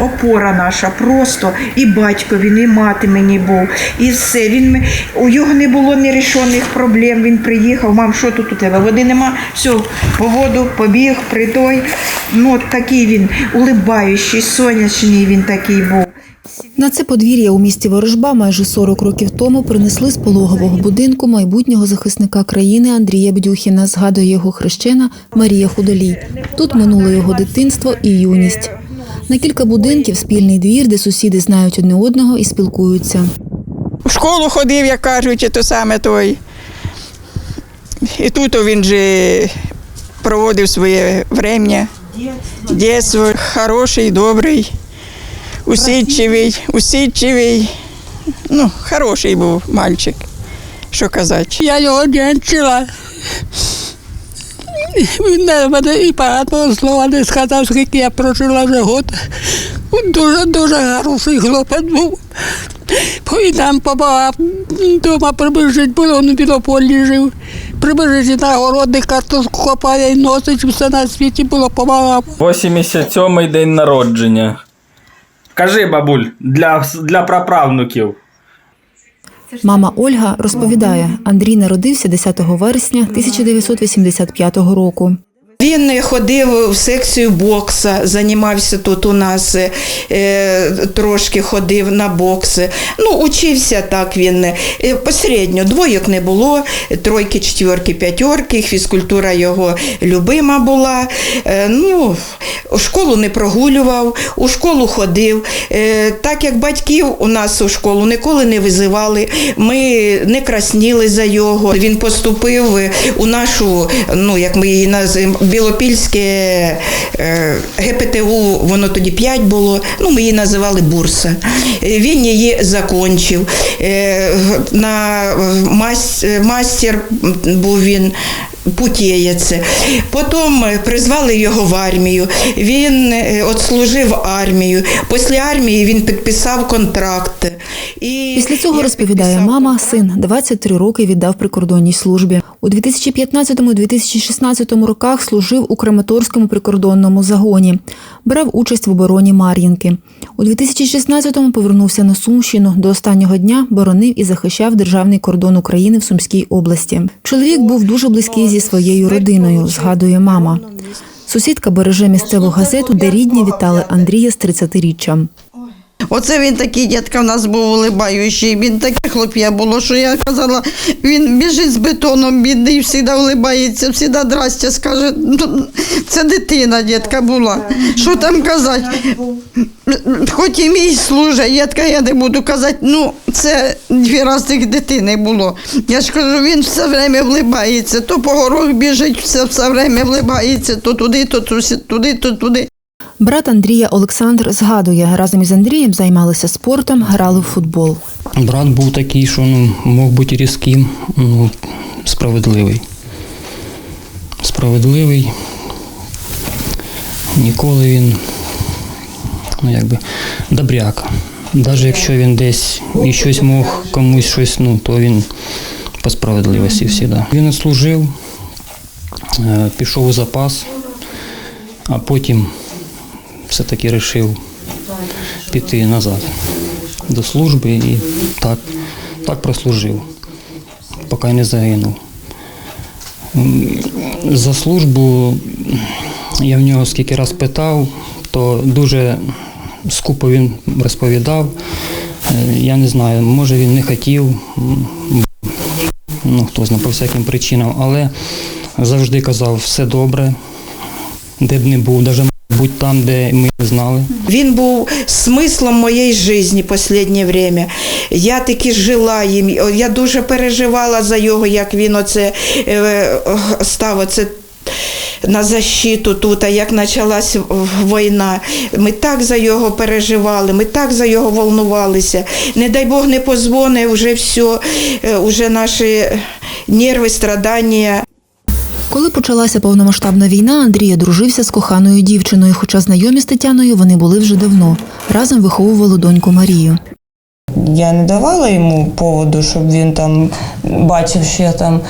опора наша просто. І батько він, і мати мені був, і все. Він у його не було нерішених проблем. Він приїхав. Мам, що тут у тебе? Води нема. Все, по воду побіг, при той. Ну, от такий він улибаючий, сонячний він такий був. На це подвір'я у місті Ворожба майже 40 років тому принесли з пологового будинку майбутнього захисника країни Андрія Бдюхіна, згадує його хрещена Марія Худолій. Тут минуло його дитинство і юність. На кілька будинків спільний двір, де сусіди знають одне одного і спілкуються. В школу ходив, як кажуть, то саме той. І тут він же проводив своє врем'я. Дєтство хороший, добрий, усидчивий, усидчивий. Ну, хороший був мальчик, що казати. Я його нянчила. На мене і багато слова не сказав, скільки я прожила вже год. Дуже дуже хороший хлопець був. Бо І нам допомагав. Дома прибежить було, він біля полі жив. Прибежить на городи, картошку копає і носить, все на світі було допомагав. 87-й день народження. Кажи, бабуль, для, для праправнуків. Мама Ольга розповідає, Андрій народився 10 вересня 1985 року. Він ходив в секцію бокса, займався тут у нас, е, трошки ходив на бокси. Ну, учився так він е, посередньо. Двойок не було, тройки, четверки, п'ятерки. Фізкультура його любима була. Е, ну, школу не прогулював, у школу ходив. Так як батьків у нас у школу ніколи не визивали, ми не красніли за його. Він поступив у нашу, ну як ми її називаємо, Білопільське е, ГПТУ, воно тоді 5 було, ну ми її називали бурса. Е, Він її закінчив. Е, На мас- мастер був він. Путєєць. Потім призвали його в армію. Він е, отслужив армію. Після армії він підписав контракт. І Після цього розповідає мама, син 23 роки віддав прикордонній службі. У 2015-2016 роках служив у Краматорському прикордонному загоні. Брав участь в обороні Мар'їнки. У 2016-му повернувся на Сумщину. До останнього дня боронив і захищав державний кордон України в Сумській області. Чоловік був дуже близький зі своєю родиною, згадує мама. Сусідка береже місцеву газету, де рідні вітали Андрія з 30-річчям. Оце він такий дядька в нас був улибаючий. Він таке хлоп'я було, що я казала, він біжить з бетоном, бідний, завжди улибається, завжди здрастя скаже. «Ну, Це дитина, дітка була. Що там казати? Хоч і мій служить, дітка, я не буду казати, ну це дві рази дитини було. Я ж кажу, він все время влибається, то по горох біжить, все, все время влибається, то туди, то туди, то туди. Брат Андрія Олександр згадує, разом із Андрієм займалися спортом, грали в футбол. Брат був такий, що ну, мог бути різким, ну, справедливий. Справедливий. Ніколи він, ну якби, добряк. Навіть якщо він десь і щось мог комусь щось, ну, то він по справедливості завжди. Він служив, е, пішов у запас, а потім все-таки вирішив піти назад до служби і так, так прослужив, поки не загинув. За службу я в нього скільки раз питав, то дуже скупо він розповідав. Е, Я не знаю, може він не хотів, ну хто знає по всяким причинам, але завжди казав, все добре, де б не був, навіть будь там, де ми знали. Він був смислом моєї житті останнє время. Я таки жила їм. Я дуже переживала за його, як він оце е, став оце на защиту тут, а як почалась війна. Ми так за його переживали, ми так за його волнувалися. Не дай Бог не позвони, вже все, е, вже наші нерви, страдання. Коли почалася повномасштабна війна, Андрій одружився з коханою дівчиною, хоча знайомі з Тетяною вони були вже давно. Разом виховували доньку Марію. я не давала йому поводу, щоб він там бачив, що я там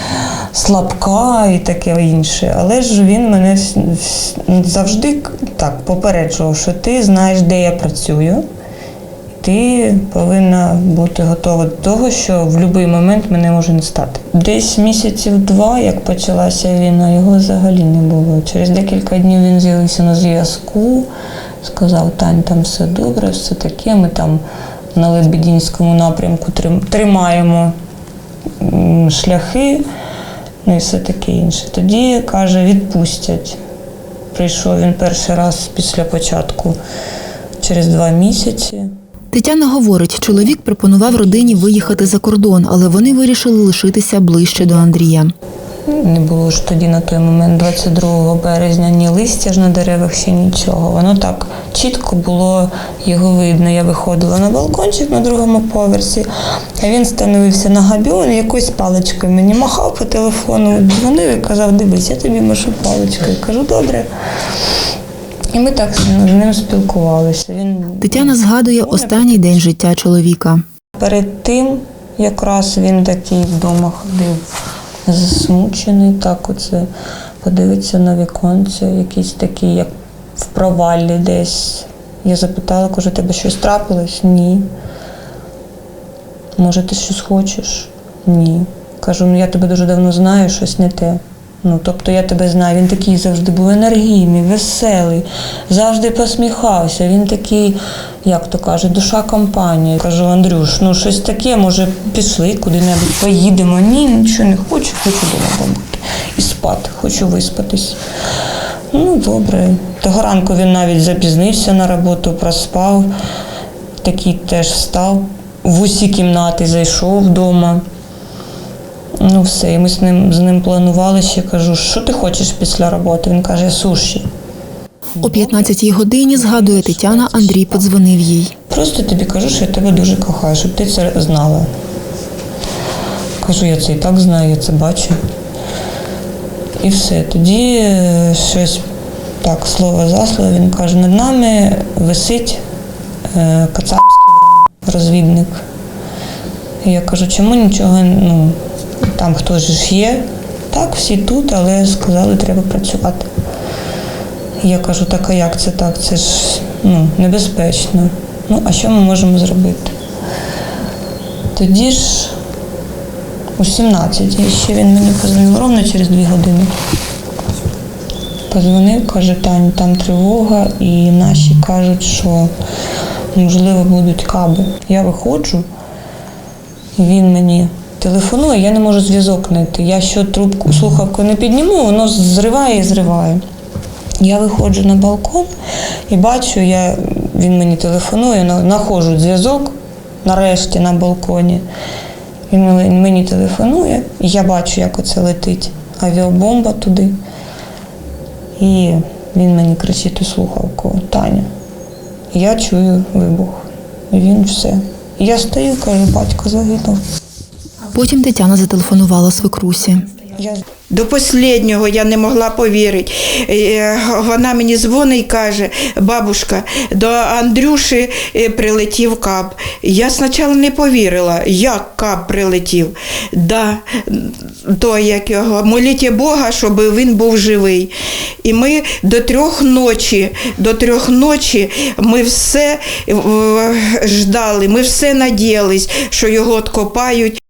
слабка і таке інше. Але ж він мене завжди так попереджував, що ти знаєш, де я працюю. Ти повинна бути готова до того, що в будь-який момент мене може не стати. Десь місяців два, як почалася війна, його взагалі не було. Через декілька днів він з'явився на зв'язку, сказав, Тань, там все добре, все таке. Ми там на Лебедінському напрямку тримаємо шляхи, ну і все таке інше. Тоді каже, відпустять. Прийшов він перший раз після початку через два місяці. Тетяна говорить, чоловік пропонував родині виїхати за кордон, але вони вирішили лишитися ближче до Андрія. Не було ж тоді на той момент, 22 березня, ні листя ж на деревах, ще нічого. Воно так чітко було його видно. Я виходила на балкончик на другому поверсі, а він становився на габіон і якоюсь паличкою мені махав по телефону, дзвонив і казав, дивись, я тобі машу паличкою. Кажу, добре. І ми так з ним спілкувалися. Він Тетяна згадує останній день життя чоловіка. Перед тим якраз він такий вдома ходив засмучений, так оце подивиться на віконце, якийсь такий, як в провалі десь. Я запитала, кажу, тебе щось трапилось? Ні. Може, ти щось хочеш? Ні. Кажу, ну я тебе дуже давно знаю, щось не те. Ну, тобто я тебе знаю, він такий завжди був енергійний, веселий, завжди посміхався. Він такий, як то кажуть, душа компанії. Кажу, Андрюш, ну щось таке, може, пішли куди-небудь, поїдемо. Ні, нічого не хочу, хочу дома побути. І спати, хочу виспатись. Ну, добре. Того ранку він навіть запізнився на роботу, проспав. Такий теж встав, в усі кімнати зайшов вдома. Ну, все, і ми з ним, з ним планували ще кажу, що ти хочеш після роботи? Він каже, суші. О 15-й годині, згадує Тетяна, Андрій подзвонив їй. Просто тобі кажу, що я тебе дуже кохаю, щоб ти це знала. Кажу, я це і так знаю, я це бачу. І все. Тоді е, щось так, слово за слово, він каже, над нами висить е, кацапський розвідник. І я кажу, чому нічого, ну, там хтось ж є. Так, всі тут, але сказали, треба працювати. Я кажу, так а як це так? Це ж ну, небезпечно. Ну, а що ми можемо зробити? Тоді ж у 17 і ще він мені позвонив ровно через дві години. Позвонив, каже, Тань, там тривога, і наші кажуть, що можливо будуть каби. Я виходжу, він мені телефонує, я не можу зв'язок знайти. Я що трубку слухавку не підніму, воно зриває і зриває. Я виходжу на балкон і бачу, я, він мені телефонує, знаходжу зв'язок нарешті на балконі. Він мені- мені телефонує, і я бачу, як оце летить авіабомба туди. І він мені кричить у слухавку Таня. Я чую вибух. І він все. І я стою, кажу, батько загинув. Потім Тетяна зателефонувала свекрусі. До останнього я не могла повірити. Е, Вона мені дзвонить і каже, бабушка, до Андрюші е, прилетів кап. Я спочатку не повірила, як кап прилетів. Да, то як моліть Бога, щоб він був живий. І ми до трьох ночі, до трьох ночі ми все е, ждали, ми все надіялись, що його откопають.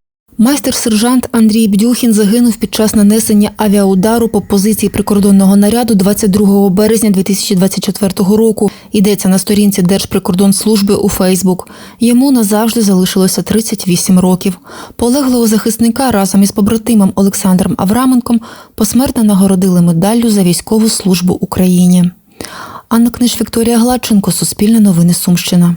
Майстер-сержант Андрій Бдюхін загинув під час нанесення авіаудару по позиції прикордонного наряду 22 березня 2024 року. Йдеться на сторінці Держприкордонслужби у Фейсбук. Йому назавжди залишилося 38 років. Полеглого захисника разом із побратимом Олександром Авраменком посмертно нагородили медаллю за військову службу Україні. Анна Книж, Вікторія Гладченко, Суспільне новини Сумщина.